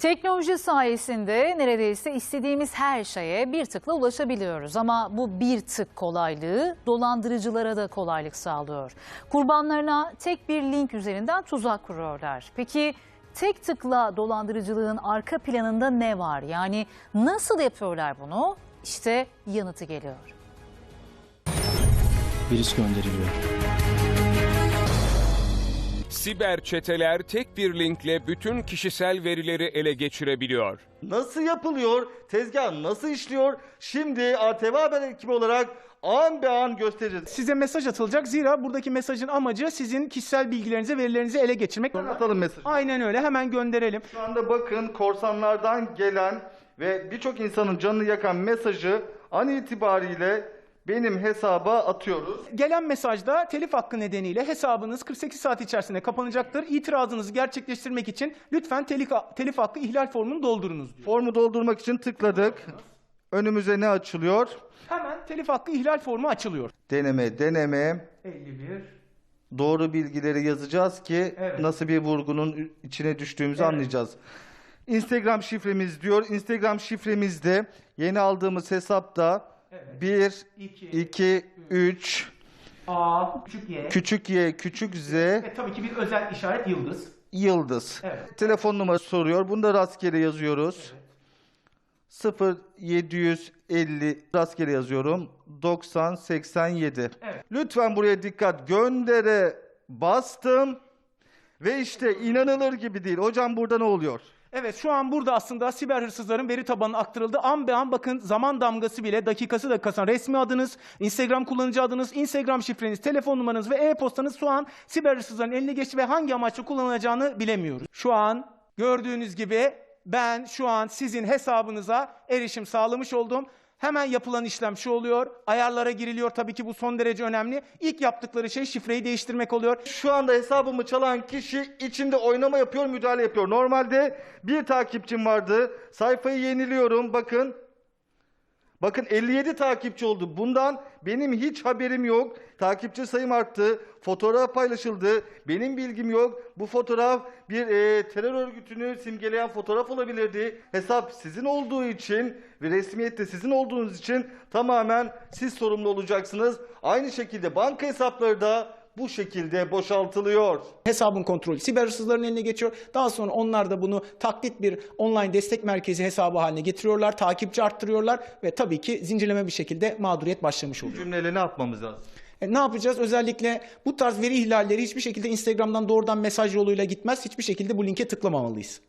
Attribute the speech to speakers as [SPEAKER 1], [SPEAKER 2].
[SPEAKER 1] Teknoloji sayesinde neredeyse istediğimiz her şeye bir tıkla ulaşabiliyoruz. Ama bu bir tık kolaylığı dolandırıcılara da kolaylık sağlıyor. Kurbanlarına tek bir link üzerinden tuzak kuruyorlar. Peki tek tıkla dolandırıcılığın arka planında ne var? Yani nasıl yapıyorlar bunu? İşte yanıtı geliyor.
[SPEAKER 2] virüs gönderiliyor.
[SPEAKER 3] Siber çeteler tek bir linkle bütün kişisel verileri ele geçirebiliyor.
[SPEAKER 4] Nasıl yapılıyor? Tezgah nasıl işliyor? Şimdi ATV Haber ekibi olarak an be an göstereceğiz.
[SPEAKER 5] Size mesaj atılacak. Zira buradaki mesajın amacı sizin kişisel bilgilerinizi, verilerinizi ele geçirmek.
[SPEAKER 4] Atalım mesajı.
[SPEAKER 5] Aynen öyle. Hemen gönderelim.
[SPEAKER 4] Şu anda bakın korsanlardan gelen ve birçok insanın canını yakan mesajı an itibariyle benim hesaba atıyoruz.
[SPEAKER 5] Gelen mesajda telif hakkı nedeniyle hesabınız 48 saat içerisinde kapanacaktır. İtirazınızı gerçekleştirmek için lütfen telif, telif hakkı ihlal formunu doldurunuz diyor.
[SPEAKER 4] Formu doldurmak için tıkladık. Önümüze ne açılıyor?
[SPEAKER 5] Hemen telif hakkı ihlal formu açılıyor.
[SPEAKER 4] Deneme, deneme.
[SPEAKER 5] 51.
[SPEAKER 4] Doğru bilgileri yazacağız ki
[SPEAKER 5] Evet.
[SPEAKER 4] nasıl bir vurgunun içine düştüğümüzü
[SPEAKER 5] Evet.
[SPEAKER 4] anlayacağız. Instagram şifremiz diyor. Instagram şifremizde yeni aldığımız hesapta 1,
[SPEAKER 5] İki.
[SPEAKER 4] 2, 3,
[SPEAKER 5] A, küçük Y.
[SPEAKER 4] küçük y, küçük z,
[SPEAKER 5] Ve tabii ki bir özel işaret yıldız.
[SPEAKER 4] yıldız.
[SPEAKER 5] Evet.
[SPEAKER 4] Telefon numarası soruyor. Bunu da rastgele yazıyoruz. 0 750 rastgele yazıyorum. 90 87.
[SPEAKER 5] Evet.
[SPEAKER 4] Lütfen buraya dikkat. Göndere bastım. Ve işte inanılır gibi değil. Hocam burada ne oluyor?
[SPEAKER 5] Evet şu an burada aslında siber hırsızların veri tabanına aktarıldı. An be an bakın zaman damgası bile dakikası dakikasına resmi adınız, Instagram kullanıcı adınız, Instagram şifreniz, telefon numaranız ve e-postanız şu an siber hırsızların eline geçti ve hangi amaçla kullanılacağını bilemiyoruz. Şu an gördüğünüz gibi ben şu an sizin hesabınıza erişim sağlamış oldum. Hemen yapılan işlem şu oluyor. Ayarlara giriliyor tabii ki bu son derece önemli. İlk yaptıkları şey şifreyi değiştirmek oluyor.
[SPEAKER 4] Şu anda hesabımı çalan kişi içinde oynama yapıyor, müdahale yapıyor. Normalde bir takipçim vardı. Sayfayı yeniliyorum. Bakın. Bakın 57 takipçi oldu. Bundan benim hiç haberim yok. Takipçi sayım arttı. Fotoğraf paylaşıldı. Benim bilgim yok. Bu fotoğraf bir e, terör örgütünü simgeleyen fotoğraf olabilirdi. Hesap sizin olduğu için ve resmiyette sizin olduğunuz için tamamen siz sorumlu olacaksınız. Aynı şekilde banka hesapları da bu şekilde boşaltılıyor.
[SPEAKER 5] Hesabın kontrolü siber hırsızların eline geçiyor. Daha sonra onlar da bunu taklit bir online destek merkezi hesabı haline getiriyorlar. Takipçi arttırıyorlar ve tabii ki zincirleme bir şekilde mağduriyet başlamış oluyor.
[SPEAKER 4] Cümleleri ne yapmamız lazım?
[SPEAKER 5] E, ne yapacağız? Özellikle bu tarz veri ihlalleri hiçbir şekilde Instagram'dan doğrudan mesaj yoluyla gitmez. Hiçbir şekilde bu linke tıklamamalıyız.